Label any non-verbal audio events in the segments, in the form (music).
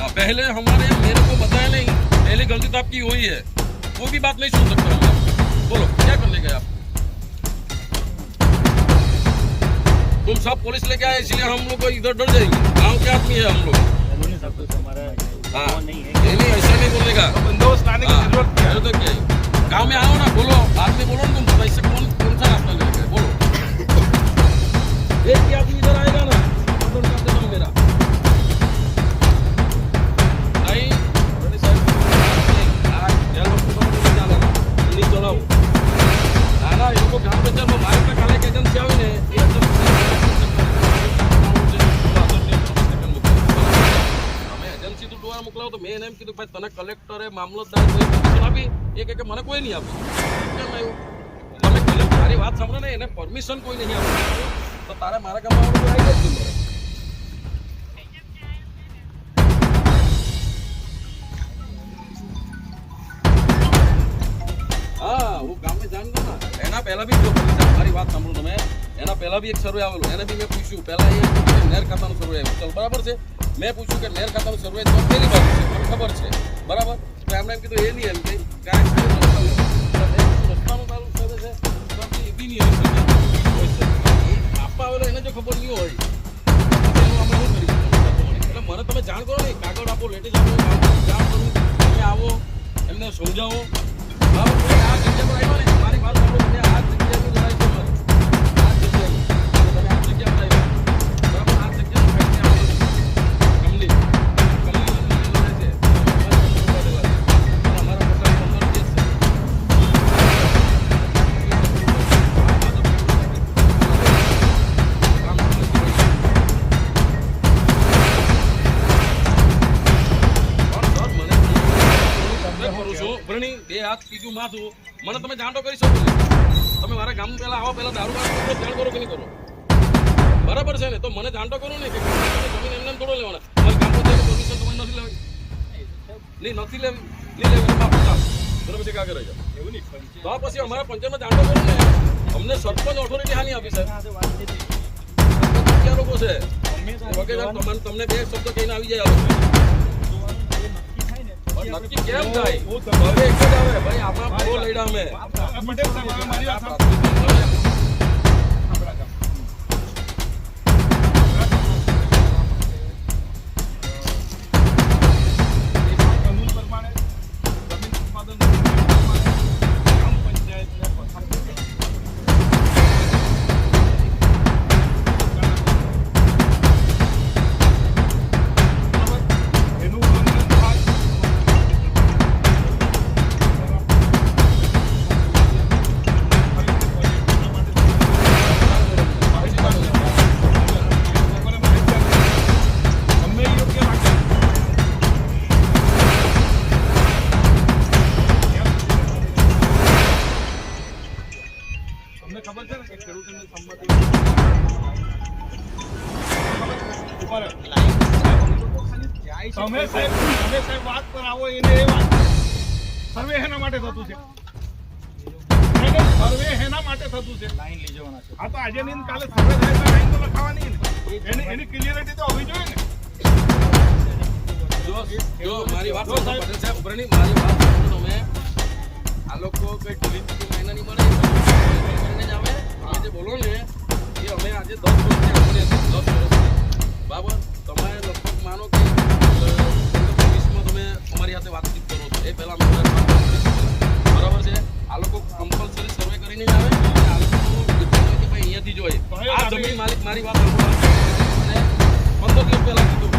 पहले हमारे मेरे को बताया नहीं। पहले गलती तो आपकी हुई है। वो भी बात नहीं सुन सकता हम लोग। बोलो क्या करने गए आप? तुम सब पुलिस लेके आए इसलिए हम लोग को इधर डर जाएँगे। गाँव के आदमी है हम लोग। हाँ। नहीं नहीं ऐसा नहीं बोलने का। बंदोबस्त लाने की हाँ, ज़रूरत है? तो क्या गाँव में आओ ना बोलो। बाद में बोलो ना तुम ऐसे कौन कौन सा रास्ता ले गए बोलो। (laughs) एक ही आदमी इधर એમ કીધું, ભાઈ, તને કલેક્ટરે મામલતદાર આપી. એ કે, મને કોઈ નહીં આપી. કેમ આવ્યું? તમે કલેક્ટર મારી વાત સાંભળો ને, એને પરમિશન કોઈ નહીં આપી. તો તારે મારા ગામમાં આવી જતું નહીં હા, હું ગામે જાણતો એના પહેલા બી જો મારી વાત સાંભળો તમે. એના પહેલા બી એક સર્વે આવેલું, એને બી મેં પૂછ્યું. પહેલા એ નેર ખાતાનું સર્વે આવ્યું. ચાલ, બરાબર છે? મેં પૂછ્યું કે નેર ખાતાનું સર્વે તો પહેલી બાજુ છે, મને ખબર છે. બરાબર? તો એમણે એમ કીધું, એ નહીં એમ કે કારણ કે રસ્તાનું તારું સર્વે છે? નહીં હોય આપવા આવેલો એને જો ખબર નહીં હોય? એટલે મને તમે જાણ કરો ને, કાગળ આપો, લેટેસ્ટ આપો જાણ કરું, તમે આવો, એમને સમજાવો. હાથ ત્રીજું માથું મને તમે જાણ તો કરી શકો તમે મારા ગામ પહેલા આવો પહેલા દારૂ બાર જાણ કરો કે નહીં કરો. બરાબર છે ને? તો મને જાણ તો કરો ને કે જમીન એમને થોડો લેવાના. મારા ગામ પંચાયત પરમિશન તમારે નથી લેવી નહીં નથી લેવી. નહીં લેવી બાપુ બરાબર છે કાગળ જ એવું નહીં તો પછી અમારા પંચાયતમાં જાણતો કરો ને. અમને સરપંચ ઓથોરિટી હાની આપી સાહેબ ક્યાં લોકો છે? વગેરે તમને તમને બે શબ્દ કહીને આવી જાય નક્કી કેમ થાય? હવે એક જ આવે. ભાઈ આપણા બહુ લડ્યા અમે પટેલ સાહેબ મારી વાત ઉપર તમે સાહેબ તમે સાહેબ વાત પર આવો એને એ વાત સર્વે એના માટે થતું છે. સર્વે એના માટે થતું છે. લાઈન લઈ જવાના છે. આ તો આજે નહીં કાલે સર્વે થાય તો લાઈન તો લખાવાની ને. એની એની ક્લિયરિટી તો હોવી જોઈએ ને. જો મારી વાત સાહેબ. મારી વાત તમે આ લોકો કઈ ઢીલી એ પહેલા. બરાબર છે? આ લોકો કમ્પલસરી સર્વે કરીને જ આવે. અને આ લોકો કે ભાઈ અહીંયાથી જોઈએ આ જમીન માલિક મારી વાત પંદર દિવસ પહેલા કીધું.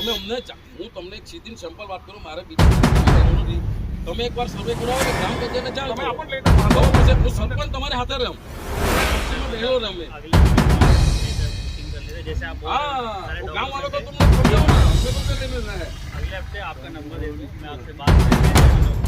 તમને જા- હું તમને એક સીધી સેમ્પલ વાત કરું મારે બીજું કશું કહેવાનું નથી તમે એકવાર સર્વે કરાવો ને ગ્રામ પંચાયતને જાણ તમે કરો આપણને લઈને વાંધો બરોબર છે હું સરપંચ તમારી હાથે રહું વચ્ચેમાં બેહલો રહું મેં. अगले हफ्ते बुकिंग कर लेते हैं। जैसे आप बोल रहे हैं, हाँ सारे वो गाँव वालों को डॉक्यूमेंट तुम लोग छोड़ दो ना हमें तो क्या लेना है अगले हफ्ते आपका नंबर दे दूँ मैं आपसे बात करके